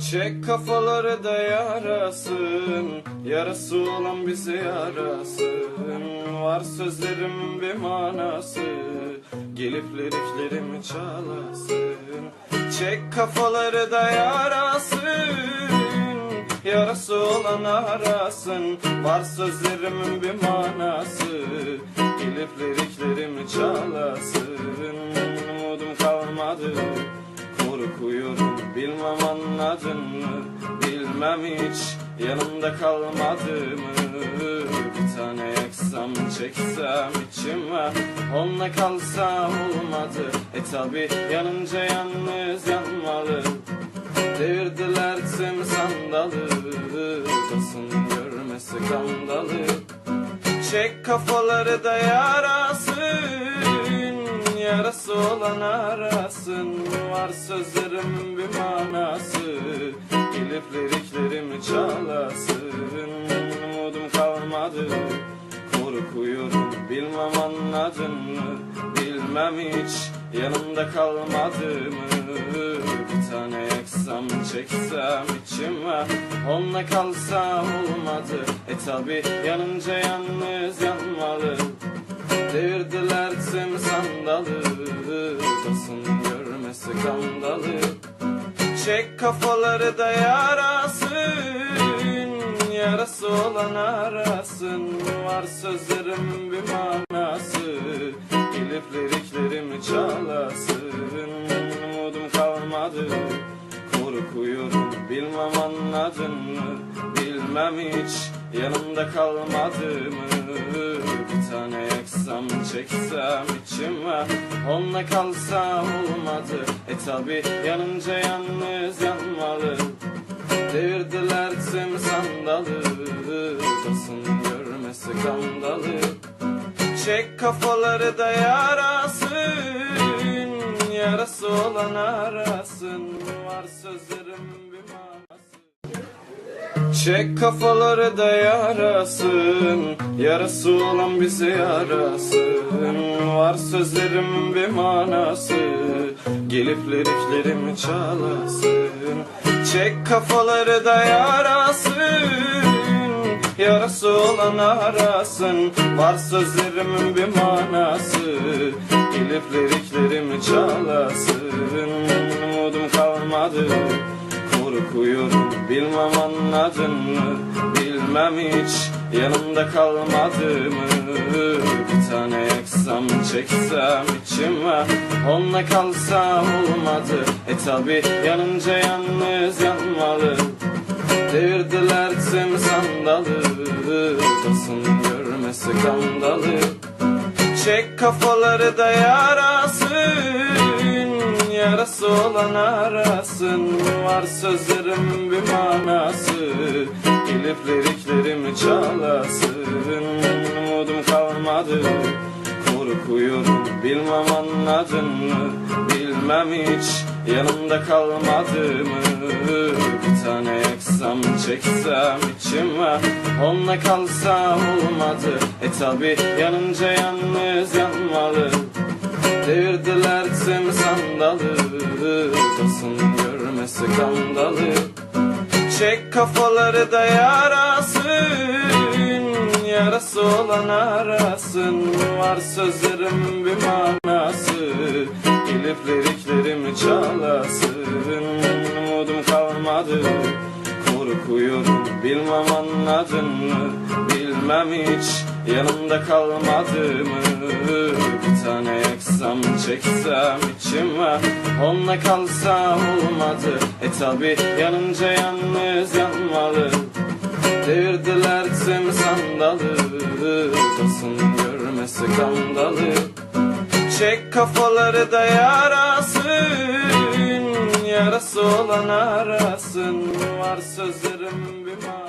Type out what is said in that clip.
Çek kafaları da yarasın Yarası olan bize yarasın. Var sözlerimin bir manası Gelip liriklerimi çalasın. Çek kafaları da yarasın Yarası olan arasın. Var sözlerimin bir manası Gelip liriklerimi çalasın. Umudum kalmadı Bilmem anladın mı? Bilmem hiç. Yanımda kalmadı mı? Bir tane yaksam çeksem içime. Onunla kalsam olmadı. E tabi yanınca yalnız yanmalı. Devirdiler tüm sandalı. Basın görmesi kandalı. Çek kafaları da yarasın Yarası olan arasın. Var sözlerim bir manası. Gelip liriklerimi çalasın. Umudum kalmadı. Korkuyorum. Bilmem anladın mı Bilmem hiç yanımda kalmadı mı Bir tane yaksam çeksem içime Onunla kalsam olmadı. E tabi yanınca yalnız yanmalı Devirdiler tüm sandalı Basın görmesi kandalı. Çek kafaları da yarasın Yarası olan arasın. Var sözlerim bir manası Gelip liriklerimi çalasın. Umudum kalmadı Korkuyorum bilmem anladın mı? Bilmem hiç yanımda kalmadı mı tane yaksam çeksem içime Onunla kalsam olmadı. E tabi yanınca yalnız yanmalı. Devirdiler tüm sandalı. Basın görmesi kandalı. Çek kafaları da yarasın. Yarası olan arasın. Var sözlerim Çek kafaları da yarasın. Yarası olan bize yarasın. Var sözlerimin bir manası. Gelip liriklerimi çalasın. Çek kafaları da yarasın. Yarası olan arasın. Var sözlerimin bir manası. Gelip liriklerimi çalasın. Umudum kalmadı. Korkuyorum bilmem anladın mı? Bilmem hiç yanımda kalmadı mı? Bir tane yaksam çeksem içime Onunla kalsam olmadı. E tabi yanınca yalnız yanmalı. Devirdiler tüm sandalı. Basın görmesi kandalı. Çek kafaları da yarasın Yarası olan arasın Var sözlerim bir manası Gelip liriklerimi çalasın Umudum kalmadı Korkuyorum bilmem anladın mı? Bilmem hiç yanımda kalmadı mı? Bir tane yaksam çeksem içime Onunla kalsam olmadı. E tabi yanınca yalnız yanmalı Devirdiler tüm sandalı Basın görmesi kandalı. Çek kafaları da yarasın Yarası olan arasın. Var sözlerim bir manası Gelip liriklerimi çalasın. Umudum kalmadı Korkuyorum bilmem anladın mı? Bilmem hiç yanımda kalmadı mı yaksam çeksem içime. Onunla kalsam olmadı. E tabi yanınca yalnız yanmalı. Devirdiler tüm sandalı. Basın görmesi kandalı. Çek kafaları da yarasın. Yarası olan arasın. Var sözlerim bir manası